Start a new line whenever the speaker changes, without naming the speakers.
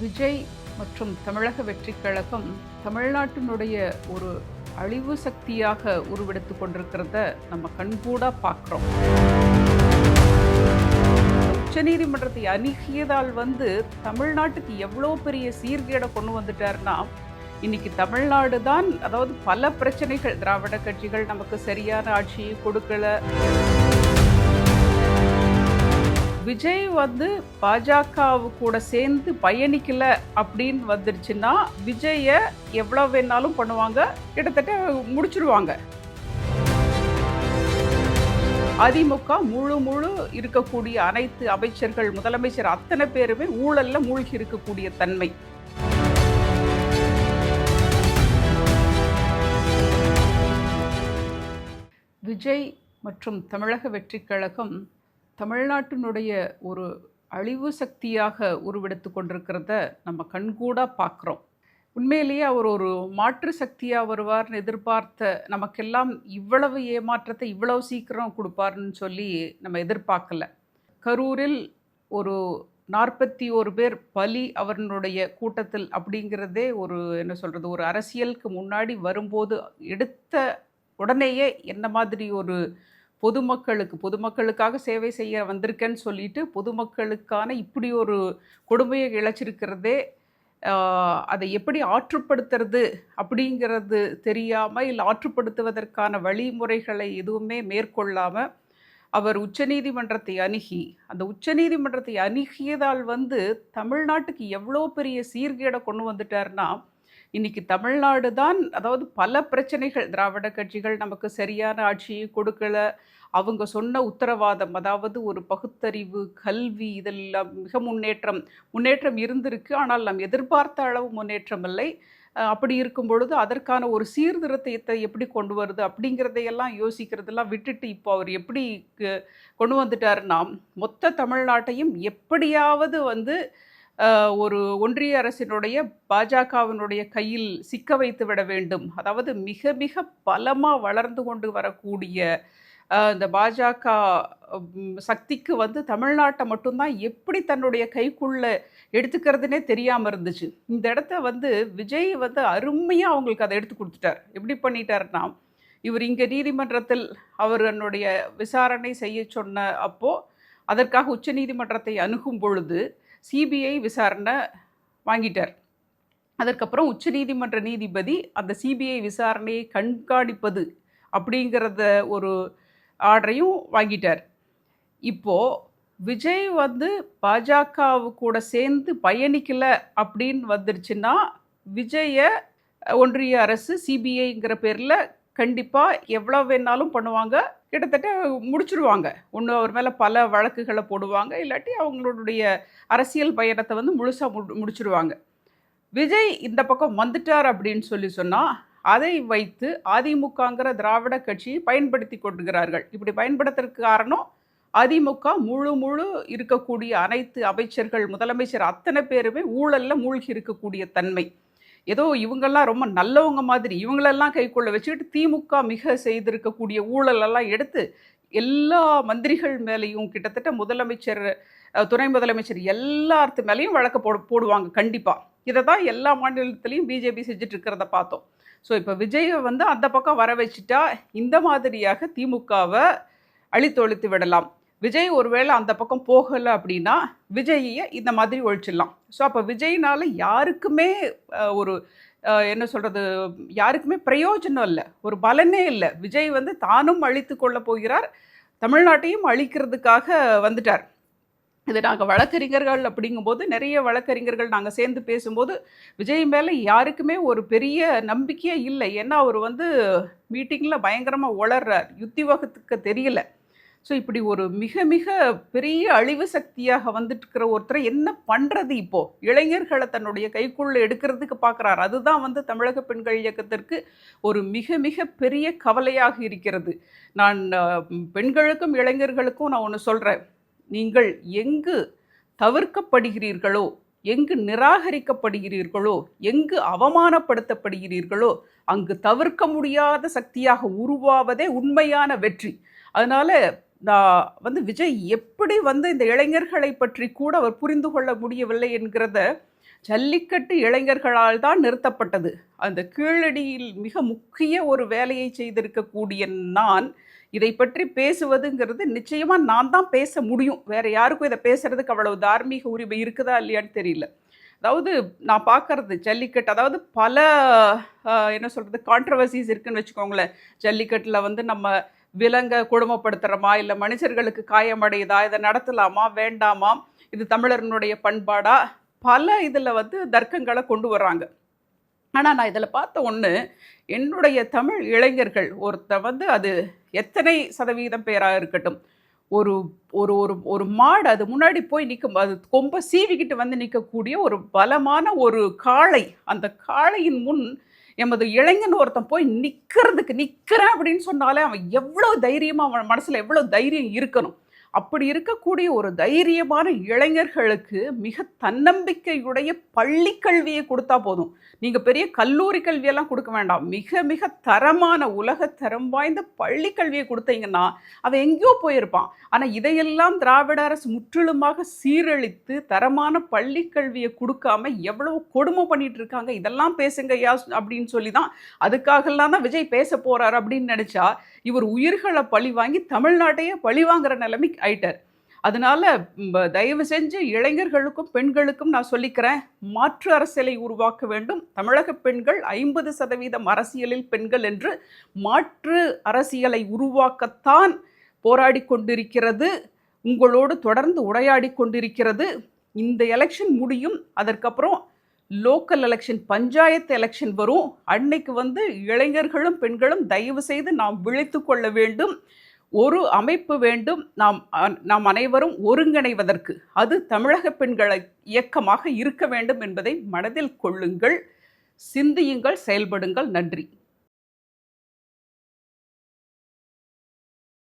விஜய் மற்றும் தமிழக வெற்றிக் கழகம் தமிழ்நாட்டினுடைய ஒரு அழிவு சக்தியாக உருவெடுத்து கொண்டிருக்கிறத நம்ம கண்கூடா பார்க்குறோம். உச்சநீதிமன்றத்தை அணுகியதால் வந்து தமிழ்நாட்டுக்கு எவ்வளோ பெரிய சீர்கேடை கொண்டு வந்துட்டாருன்னா இன்னைக்கு தமிழ்நாடு தான் அதாவது பல பிரச்சனைகள் திராவிட கட்சிகள் நமக்கு சரியான ஆட்சியை கொடுக்கல. விஜய் வந்து பாஜகவு கூட சேர்ந்து பயணிக்கல அப்படின்னு வந்துருச்சுன்னா விஜய எவ்வளோ வேணாலும் பண்ணுவாங்க கிட்டத்தட்ட முடிச்சிருவாங்க. அதிமுக முழு முழு இருக்கக்கூடிய அனைத்து அமைச்சர்கள் முதலமைச்சர் அத்தனை பேருமே ஊழல்ல மூழ்கி இருக்கக்கூடிய தன்மை. விஜய் மற்றும் தமிழக வெற்றிக் கழகம் தமிழ்நாட்டினுடைய ஒரு அழிவு சக்தியாக உருவெடுத்து கொண்டிருக்கிறத நம்ம கண்கூடாக பார்க்குறோம். உண்மையிலேயே அவர் ஒரு மாற்று சக்தியாக வருவார்னு எதிர்பார்த்த நமக்கெல்லாம் இவ்வளவு ஏமாற்றத்தை இவ்வளவு சீக்கிரம் கொடுப்பார்னு சொல்லி நம்ம எதிர்பார்க்கல. கரூரில் ஒரு நாற்பத்தி ஒரு பேர் பலி அவர்களுடைய கூட்டத்தில் அப்படிங்கிறதே ஒரு என்ன சொல்கிறது ஒரு அரசியலுக்கு முன்னாடி வரும்போது எடுத்த உடனேயே என்ன மாதிரி ஒரு பொதுமக்களுக்கு பொதுமக்களுக்காக சேவை செய்ய வந்திருக்கேன்னு சொல்லிட்டு பொதுமக்களுக்கான இப்படி ஒரு கொடுமையை இழைச்சிருக்கிறதே அதை எப்படி ஆற்றுப்படுத்துறது அப்படிங்கிறது தெரியாமல் இல்லை ஆற்றுப்படுத்துவதற்கான வழிமுறைகளை எதுவுமே மேற்கொள்ளாமல் அவர் உச்சநீதிமன்றத்தை அணுகி அந்த உச்சநீதிமன்றத்தை அணுகியதால் வந்து தமிழ்நாட்டுக்கு எவ்வளோ பெரிய சீர்கேடை கொண்டு வந்துட்டாருன்னா இன்றைக்கி தமிழ்நாடு தான் அதாவது பல பிரச்சனைகள் திராவிட கட்சிகள் நமக்கு சரியான ஆட்சியை கொடுக்கல. அவங்க சொன்ன உத்தரவாதம் அதாவது ஒரு பகுத்தறிவு கல்வி இதெல்லாம் மிக முன்னேற்றம் முன்னேற்றம் இருந்திருக்கு. ஆனால் நாம் எதிர்பார்த்த அளவு முன்னேற்றம் இல்லை. அப்படி இருக்கும் பொழுது அதற்கான ஒரு சீர்திருத்தத்தை எப்படி கொண்டு வருது அப்படிங்கிறதையெல்லாம் யோசிக்கிறதெல்லாம் விட்டுட்டு இப்போ அவர் எப்படி க- கொண்டு வந்துட்டாருன்னா மொத்த தமிழ்நாட்டையும் எப்படியாவது வந்து ஒரு ஒன்றிய அரசினுடைய பாஜகவினுடைய கையில் சிக்க வைத்து விட வேண்டும். அதாவது மிக மிக பலமாக வளர்ந்து கொண்டு வரக்கூடிய இந்த பாஜக சக்திக்கு வந்து தமிழ்நாட்டை மட்டும்தான் எப்படி தன்னுடைய கைக்குள்ளே எடுத்துக்கிறதுனே தெரியாமல் இருந்துச்சு. இந்த இடத்த வந்து விஜய் வந்து அருமையாக அவங்களுக்கு அதை எடுத்து கொடுத்துட்டார். எப்படி பண்ணிட்டாருன்னா இவர் இங்கே நீதிமன்றத்தில் அவர் என்னுடைய விசாரணை செய்ய சொன்ன அப்போது அதற்காக உச்ச நீதிமன்றத்தை அணுகும் பொழுது சிபிஐ விசாரணை வாங்கிட்டார். அதற்கப்புறம் உச்சநீதிமன்ற நீதிபதி அந்த சிபிஐ விசாரணையை கண்காணிப்பது அப்படிங்கிறத ஒரு ஆர்டரையும் வாங்கிட்டார். இப்போது விஜய் வந்து பாஜகவு கூட சேர்ந்து பயணிக்கலை அப்படின்னு வந்துருச்சுன்னா விஜய ஒன்றிய அரசு சிபிஐங்கிற பேரில் கண்டிப்பாக எவ்வளோ வேணாலும் பண்ணுவாங்க. கிட்டத்தட்ட முடிச்சிருவாங்க. ஒன்று அவர் மேலே பல வழக்குகளை போடுவாங்க. இல்லாட்டி அவங்களுடைய அரசியல் பயணத்தை வந்து முழுசாக மு முடிச்சிருவாங்க. விஜய் இந்த பக்கம் வந்துட்டார் அப்படின்னு சொல்லி சொன்னால் அதை வைத்து அதிமுகங்கிற திராவிட கட்சியை பயன்படுத்தி கொண்டுகிறார்கள் இப்படி பயன்படுத்துறதுக்கு காரணம் அதிமுக முழு முழு இருக்கக்கூடிய அனைத்து அமைச்சர்கள் முதலமைச்சர் அத்தனை பேருமே ஊழலில் மூழ்கி இருக்கக்கூடிய தன்மை. ஏதோ இவங்கெல்லாம் ரொம்ப நல்லவங்க மாதிரி இவங்களெல்லாம் கைக்குள்ள வச்சுக்கிட்டு திமுக மிக செய்திருக்கக்கூடிய ஊழலெல்லாம் எடுத்து எல்லா மந்திரிகள் மேலேயும் கிட்டத்தட்ட முதலமைச்சர் துணை முதலமைச்சர் எல்லாத்து மேலேயும் வழக்கு போடு போடுவாங்க கண்டிப்பாக இதை தான் எல்லா மாநிலத்திலையும் பிஜேபி செஞ்சுட்டு இருக்கிறத பார்த்தோம். ஸோ இப்போ விஜயை வந்து அந்த பக்கம் வர வச்சுட்டா இந்த மாதிரியாக திமுகவை அழித்தொழித்து விடலாம். விஜய் ஒருவேளை அந்த பக்கம் போகலை அப்படின்னா விஜயை இந்த மாதிரி ஒழிச்சிடலாம். ஸோ அப்போ விஜய்னால யாருக்குமே ஒரு என்ன சொல்கிறது யாருக்குமே பிரயோஜனம் இல்லை. ஒரு பலனே இல்லை. விஜய் வந்து தானும் அழித்து கொள்ள போகிறார். தமிழ்நாட்டையும் அழிக்கிறதுக்காக வந்துட்டார். இது நாங்கள் வழக்கறிஞர்கள் அப்படிங்கும்போது நிறைய வழக்கறிஞர்கள் நாங்கள் சேர்ந்து பேசும்போது விஜய் மேலே யாருக்குமே ஒரு பெரிய நம்பிக்கையே இல்லை. ஏன்னா அவர் வந்து மீட்டிங்கில் பயங்கரமாக உளர்றார். யுத்தி வகுத்துக்க தெரியல. ஸோ இப்படி ஒரு மிக மிக பெரிய அழிவு சக்தியாக வந்துட்டு இருக்கிற ஒருத்தரை என்ன பண்ணுறது இப்போது இளைஞர்களை தன்னுடைய கைக்குள்ளே எடுக்கிறதுக்கு பார்க்குறாரு. அதுதான் வந்து தமிழக பெண்கள் இயக்கத்திற்கு ஒரு மிக மிக பெரிய கவலையாக இருக்கிறது. நான் பெண்களுக்கும் இளைஞர்களுக்கும் நான் ஒன்று சொல்கிறேன் நீங்கள் எங்கு தவிர்க்கப்படுகிறீர்களோ எங்கு நிராகரிக்கப்படுகிறீர்களோ எங்கு அவமானப்படுத்தப்படுகிறீர்களோ அங்கு தவிர்க்க முடியாத சக்தியாக உருவாவதே உண்மையான வெற்றி. அதனால் வந்து விஜய் எப்படி வந்து இந்த இளைஞர்களை பற்றி கூட அவர் புரிந்து கொள்ள முடியவில்லை என்கிறத ஜல்லிக்கட்டு இளைஞர்களால் தான் நிறுத்தப்பட்டது. அந்த கீழடியில் மிக முக்கிய ஒரு வேலையை செய்திருக்கக்கூடிய நான் இதை பற்றி பேசுவதுங்கிறது நிச்சயமாக நான் தான் பேச முடியும். வேறு யாருக்கும் இதை பேசுறதுக்கு அவ்வளவு தார்மீக உரிமை இருக்குதா இல்லையான்னு தெரியல. அதாவது நான் பார்க்கறது ஜல்லிக்கட்டு அதாவது பல என்ன சொல்கிறது கான்ட்ரவர்சிஸ் இருக்குதுன்னு வச்சுக்கோங்களேன். ஜல்லிக்கட்டில் வந்து நம்ம விலங்கை கொடுமைப்படுத்துகிறோமா இல்லை மனுஷர்களுக்கு காயமடையுதா? இதை நடத்தலாமா? வேண்டாமா? இது தமிழர்களுடைய பண்பாடா? பல இதில் வந்து தர்க்கங்களை கொண்டு வர்றாங்க. ஆனால் நான் இதில் பார்த்த ஒன்று என்னுடைய தமிழ் இளைஞர்கள் ஒருத்த வந்து அது எத்தனை சதவீதம் பேராக இருக்கட்டும் ஒரு ஒரு ஒரு ஒரு மாடு அது முன்னாடி போய் நிற்கும் அது கொம்ப சீவிக்கிட்டு வந்து நிற்கக்கூடிய ஒரு பலமான ஒரு காளை. அந்த காளையின் முன் எமது இளைஞன் ஒருத்தன் போய் நிற்கிறதுக்கு நிற்கிறேன் அப்படின்னு சொன்னாலே அவன் எவ்வளோ தைரியமாக அவன் மனசில் எவ்வளோ தைரியம் இருக்கணும். அப்படி இருக்கக்கூடிய ஒரு தைரியமான இளைஞர்களுக்கு மிக தன்னம்பிக்கையுடைய பள்ளி கல்வியை கொடுத்தா போதும். நீங்கள் பெரிய கல்லூரி கல்வியெல்லாம் கொடுக்க வேண்டாம். மிக மிக தரமான உலக தரம் வாய்ந்த பள்ளி கல்வியை கொடுத்தீங்கன்னா அவன் எங்கேயோ போயிருப்பான். ஆனால் இதையெல்லாம் திராவிட அரசு முற்றிலுமாக சீரழித்து தரமான பள்ளி கல்வியை கொடுக்காம எவ்வளவு கொடுமை பண்ணிட்டு இருக்காங்க. இதெல்லாம் பேசுங்க ஐயா அப்படின்னு சொல்லி தான் அதுக்காகலாம் தான் விஜய் பேச போறாரு அப்படின்னு நினச்சா இவர் உயிர்களை பழி வாங்கி தமிழ்நாட்டையே பழி வாங்குற நிலைமைக்கு ஆயிட்டார். அதனால தயவு செஞ்சு இளைஞர்களுக்கும் பெண்களுக்கும் நான் சொல்லிக்கிறேன் மாற்று அரசியலை உருவாக்க வேண்டும். தமிழக பெண்கள் ஐம்பது சதவீதம் அரசியலில் பெண்கள் என்று மாற்று அரசியலை உருவாக்கத்தான் போராடி கொண்டிருக்கிறது. உங்களோடு தொடர்ந்து உரையாடி கொண்டிருக்கிறது. இந்த எலெக்ஷன் முடியும் அதற்கப்புறம் லோக்கல் எலெக்ஷன் பஞ்சாயத்து எலெக்ஷன் வரும். அன்னைக்கு வந்து இளைஞர்களும் பெண்களும் தயவு செய்து நாம் விழித்து கொள்ள வேண்டும். ஒரு அமைப்பு வேண்டும். நாம் நாம் அனைவரும் ஒருங்கிணைவதற்கு. அது தமிழக பெண்களை இயக்கமாக இருக்க வேண்டும் என்பதை மனதில் கொள்ளுங்கள். சிந்தியுங்கள் செயல்படுங்கள். நன்றி.